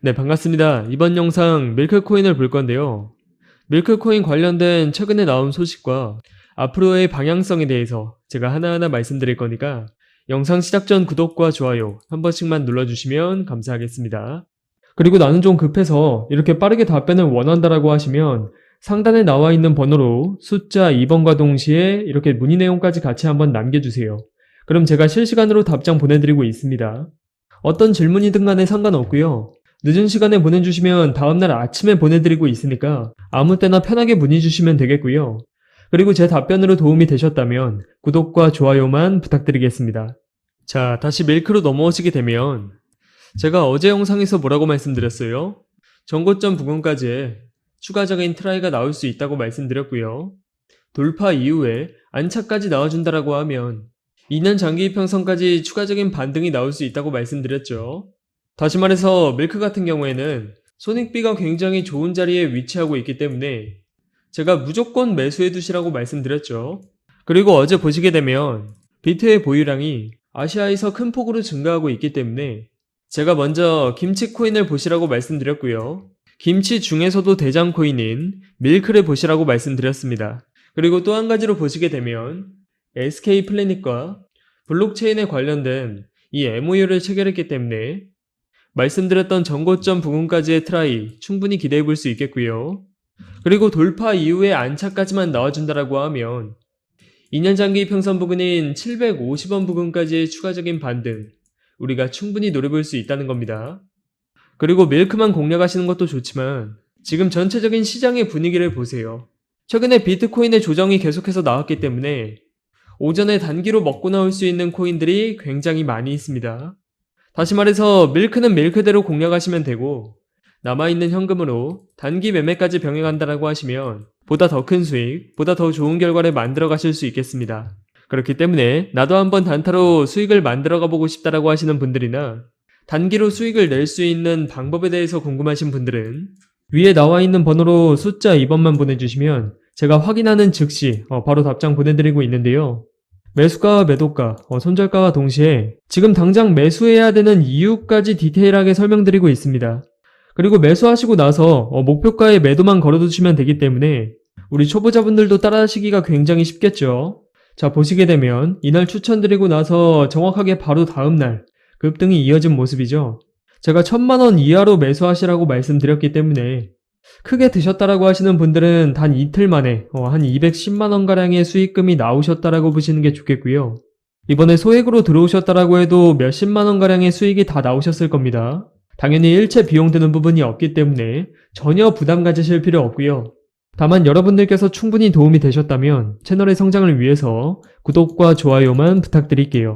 네, 반갑습니다. 이번 영상 밀크코인을 볼 건데요. 밀크코인 관련된 최근에 나온 소식과 앞으로의 방향성에 대해서 제가 하나하나 말씀드릴 거니까 영상 시작 전 구독과 좋아요 한 번씩만 눌러주시면 감사하겠습니다. 그리고 나는 좀 급해서 이렇게 빠르게 답변을 원한다라고 하시면 상단에 나와 있는 번호로 숫자 2번과 동시에 이렇게 문의 내용까지 같이 한번 남겨주세요. 그럼 제가 실시간으로 답장 보내드리고 있습니다. 어떤 질문이든 간에 상관없고요. 늦은 시간에 보내주시면 다음날 아침에 보내드리고 있으니까 아무 때나 편하게 문의 주시면 되겠고요. 그리고 제 답변으로 도움이 되셨다면 구독과 좋아요만 부탁드리겠습니다. 자, 다시 밀크로 넘어오시게 되면 제가 어제 영상에서 뭐라고 말씀드렸어요? 전고점 부근까지 추가적인 트라이가 나올 수 있다고 말씀드렸고요. 돌파 이후에 안착까지 나와준다라고 하면 2년 장기 이평선까지 추가적인 반등이 나올 수 있다고 말씀드렸죠. 다시 말해서 밀크 같은 경우에는 손익비가 굉장히 좋은 자리에 위치하고 있기 때문에 제가 무조건 매수해 두시라고 말씀드렸죠. 그리고 어제 보시게 되면 비트의 보유량이 아시아에서 큰 폭으로 증가하고 있기 때문에 제가 먼저 김치 코인을 보시라고 말씀드렸고요. 김치 중에서도 대장 코인인 밀크를 보시라고 말씀드렸습니다. 그리고 또 한 가지로 보시게 되면 SK 플래닛과 블록체인에 관련된 이 MOU를 체결했기 때문에 말씀드렸던 전고점 부근까지의 트라이 충분히 기대해 볼 수 있겠고요. 그리고 돌파 이후에 안착까지만 나와준다라고 하면 2년 장기 평선 부근인 750원 부근까지의 추가적인 반등 우리가 충분히 노려볼 수 있다는 겁니다. 그리고 밀크만 공략하시는 것도 좋지만 지금 전체적인 시장의 분위기를 보세요. 최근에 비트코인의 조정이 계속해서 나왔기 때문에 오전에 단기로 먹고 나올 수 있는 코인들이 굉장히 많이 있습니다. 다시 말해서 밀크는 밀크대로 공략하시면 되고 남아있는 현금으로 단기 매매까지 병행한다라고 하시면 보다 더 큰 수익, 보다 더 좋은 결과를 만들어 가실 수 있겠습니다. 그렇기 때문에 나도 한번 단타로 수익을 만들어 가보고 싶다라고 하시는 분들이나 단기로 수익을 낼 수 있는 방법에 대해서 궁금하신 분들은 위에 나와 있는 번호로 숫자 2번만 보내주시면 제가 확인하는 즉시 어, 바로 답장 보내드리고 있는데요. 매수가와 매도가, 어, 손절가와 동시에 지금 당장 매수해야 되는 이유까지 디테일하게 설명드리고 있습니다. 그리고 매수하시고 나서 어, 목표가에 매도만 걸어두시면 되기 때문에 우리 초보자분들도 따라하시기가 굉장히 쉽겠죠. 자, 보시게 되면 이날 추천드리고 나서 정확하게 바로 다음날 급등이 이어진 모습이죠. 제가 천만원 이하로 매수하시라고 말씀드렸기 때문에 크게 드셨다라고 하시는 분들은 단 이틀 만에 어, 한 210만원가량의 수익금이 나오셨다라고 보시는 게 좋겠고요. 이번에 소액으로 들어오셨다라고 해도 몇십만원가량의 수익이 다 나오셨을 겁니다. 당연히 일체 비용 드는 부분이 없기 때문에 전혀 부담 가지실 필요 없고요. 다만 여러분들께서 충분히 도움이 되셨다면 채널의 성장을 위해서 구독과 좋아요만 부탁드릴게요.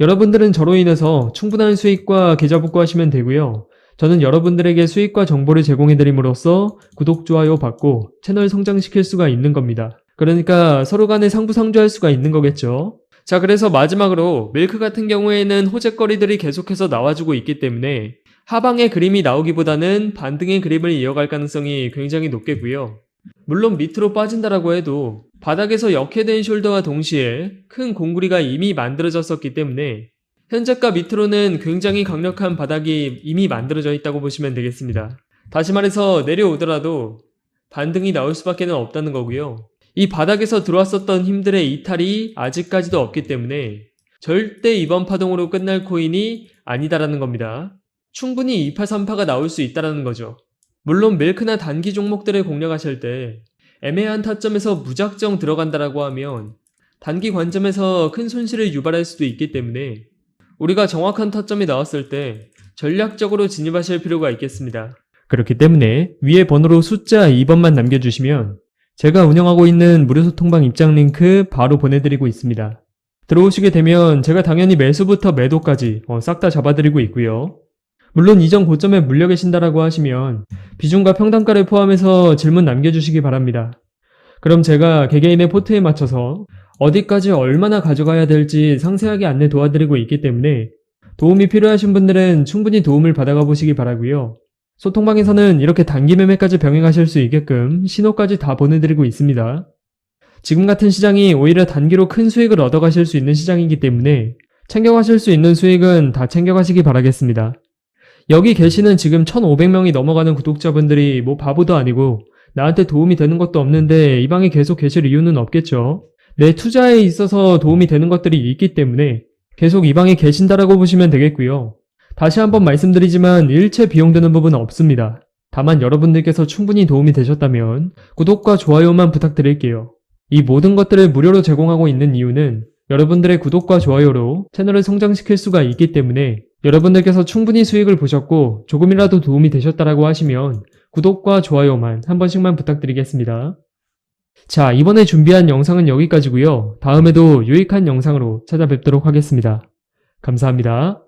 여러분들은 저로 인해서 충분한 수익과 계좌 복구하시면 되고요. 저는 여러분들에게 수익과 정보를 제공해드림으로써 구독, 좋아요 받고 채널 성장시킬 수가 있는 겁니다. 그러니까 서로 간에 상부상조할 수가 있는 거겠죠. 자, 그래서 마지막으로 밀크 같은 경우에는 호재거리들이 계속해서 나와주고 있기 때문에 하방의 그림이 나오기보다는 반등의 그림을 이어갈 가능성이 굉장히 높겠고요. 물론 밑으로 빠진다라고 해도 바닥에서 역해된 숄더와 동시에 큰 공구리가 이미 만들어졌었기 때문에 현재가 밑으로는 굉장히 강력한 바닥이 이미 만들어져 있다고 보시면 되겠습니다. 다시 말해서 내려오더라도 반등이 나올 수밖에 없다는 거고요. 이 바닥에서 들어왔었던 힘들의 이탈이 아직까지도 없기 때문에 절대 이번 파동으로 끝날 코인이 아니다라는 겁니다. 충분히 2파 3파가 나올 수 있다라는 거죠. 물론 밀크나 단기 종목들을 공략하실 때 애매한 타점에서 무작정 들어간다라고 하면 단기 관점에서 큰 손실을 유발할 수도 있기 때문에 우리가 정확한 타점이 나왔을 때 전략적으로 진입하실 필요가 있겠습니다. 그렇기 때문에 위에 번호로 숫자 2번만 남겨주시면 제가 운영하고 있는 무료 소통방 입장 링크 바로 보내드리고 있습니다. 들어오시게 되면 제가 당연히 매수부터 매도까지 어, 싹다 잡아드리고 있고요. 물론 이전 고점에 물려 계신다라고 하시면 비중과 평단가를 포함해서 질문 남겨주시기 바랍니다. 그럼 제가 개개인의 포트에 맞춰서 어디까지 얼마나 가져가야 될지 상세하게 안내 도와드리고 있기 때문에 도움이 필요하신 분들은 충분히 도움을 받아가 보시기 바라고요. 소통방에서는 이렇게 단기 매매까지 병행하실 수 있게끔 신호까지 다 보내드리고 있습니다. 지금 같은 시장이 오히려 단기로 큰 수익을 얻어가실 수 있는 시장이기 때문에 챙겨가실 수 있는 수익은 다 챙겨가시기 바라겠습니다. 여기 계시는 지금 1500명이 넘어가는 구독자분들이 뭐 바보도 아니고 나한테 도움이 되는 것도 없는데 이 방에 계속 계실 이유는 없겠죠. 내 투자에 있어서 도움이 되는 것들이 있기 때문에 계속 이 방에 계신다라고 보시면 되겠고요. 다시 한번 말씀드리지만 일체 비용드는 부분은 없습니다. 다만 여러분들께서 충분히 도움이 되셨다면 구독과 좋아요만 부탁드릴게요. 이 모든 것들을 무료로 제공하고 있는 이유는 여러분들의 구독과 좋아요로 채널을 성장시킬 수가 있기 때문에 여러분들께서 충분히 수익을 보셨고 조금이라도 도움이 되셨다라고 하시면 구독과 좋아요만 한 번씩만 부탁드리겠습니다. 자, 이번에 준비한 영상은 여기까지고요. 다음에도 유익한 영상으로 찾아뵙도록 하겠습니다. 감사합니다.